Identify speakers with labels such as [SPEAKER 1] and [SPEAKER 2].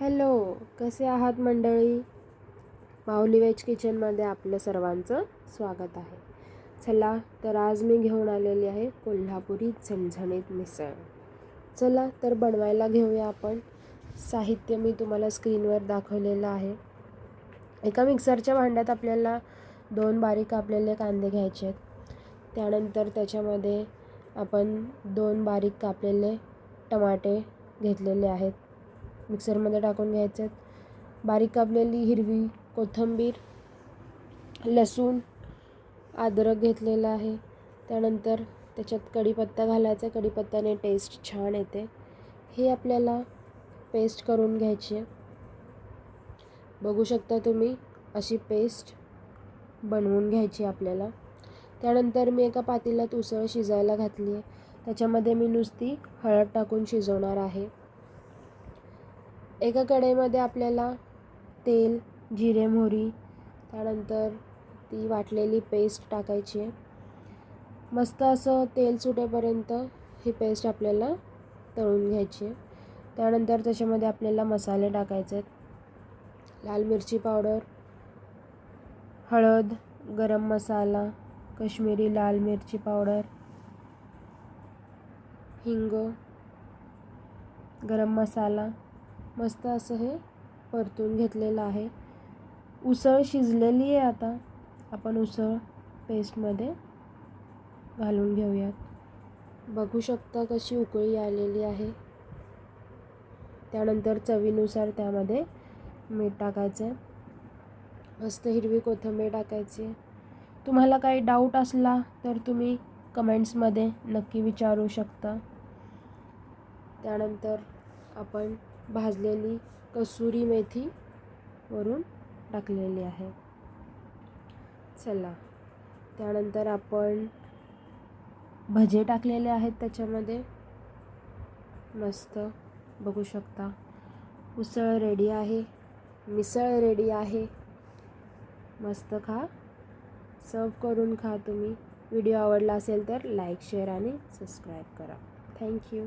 [SPEAKER 1] Hello कसे आहात मंडळी? माऊली वेज किचनमध्ये आपलं सर्वांचं स्वागत आहे. चला तर आज मी घेऊन आलेली आहे कोल्हापुरी झणझणीत मिसळ. चला तर बनवायला घेऊया आपण. साहित्य मी तुम्हाला स्क्रीनवर दाखवलेलं आहे. एका मिक्सरच्या भांड्यात आपल्याला दोन बारीक कापलेले कांदे घ्यायचे आहेत. त्यानंतर त्याच्यामध्ये आपण दोन बारीक कापलेले टमाटे घेतलेले आहेत. मिक्सरमध्ये टाकून घ्यायचे आहेत. बारीक कापलेली हिरवी कोथिंबीर लसूण अद्रक घेतलेलं आहे. त्यानंतर त्याच्यात कढीपत्ता घालायचा कढीपत्त्याने टेस्ट छान येते. हे आपल्याला पेस्ट करून घ्यायची आहे. बघू शकता तुम्ही अशी पेस्ट बनवून घ्यायची आपल्याला. त्यानंतर मी एका पातेल्यात उसळ शिजायला घातली आहे. त्याच्यामध्ये मी नुसती हळद टाकून शिजवणार आहे. एका कढईमध्ये आपल्याला तेल जिरे मोहरी त्यानंतर ती वाटलेली पेस्ट टाकायची आहे. मस्त असं तेल सुटेपर्यंत ही पेस्ट आपल्याला तळून घ्यायची आहे. त्यानंतर त्याच्यामध्ये आपल्याला मसाले टाकायचे आहेत. लाल मिरची पावडर हळद गरम मसाला कश्मीरी लाल मिरची पावडर हिंग गरम मसाला मस्त असं हे परतून घेतलेलं आहे. उसळ शिजलेली आहे आता. आपण उसळ पेस्टमध्ये घालून घेऊयात. बघू शकता कशी उकळी आलेली आहे. त्यानंतर चवीनुसार त्यामध्ये मीठ टाकायचं आहे. मस्त हिरवी कोथिंबीर टाकायची तुम्हाला काही डाऊट असला तर तुम्ही कमेंट्समध्ये नक्की विचारू शकता. त्यानंतर आपण भाजलेली कसुरी मेथी वरून टाकलेली आहे. चला त्यानंतर आपण भजे टाकलेले आहेत त्याच्यामध्ये. मस्त बघू शकता. उसळ रेडी आहे मिसळ रेडी आहे. मस्त खा. सर्व करून खा तुम्ही. व्हिडिओ आवडला असेल तर लाईक शेअर आणि सबस्क्राईब करा. Thank you